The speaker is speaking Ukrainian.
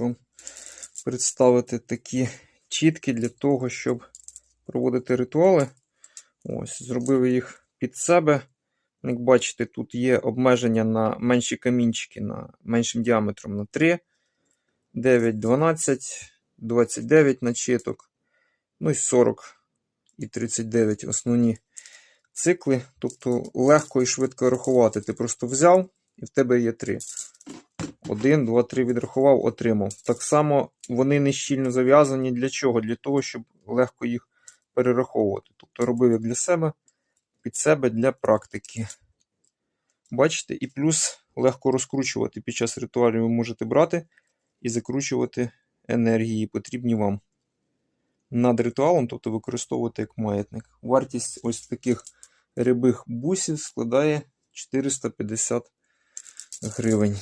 вам представити такі чітки для того, щоб проводити ритуали. Ось, зробив їх під себе. Як бачите, тут є обмеження на менші камінчики на меншим діаметром на 3, 9, 12, 29 начиток, ну і 40 і 39 основні цикли. Тобто легко і швидко рахувати. Ти просто взяв і в тебе є 3. 1, 2, 3 відрахував, отримав. Так само вони не щільно зав'язані. Для чого? Для того, щоб легко їх перераховувати. Тобто робив як для себе, під себе для практики. Бачите, і плюс легко розкручувати під час ритуалів ви можете брати і закручувати енергії, потрібні вам над ритуалом, тобто використовувати як маятник. Вартість ось таких рябих бусів складає 450 гривень.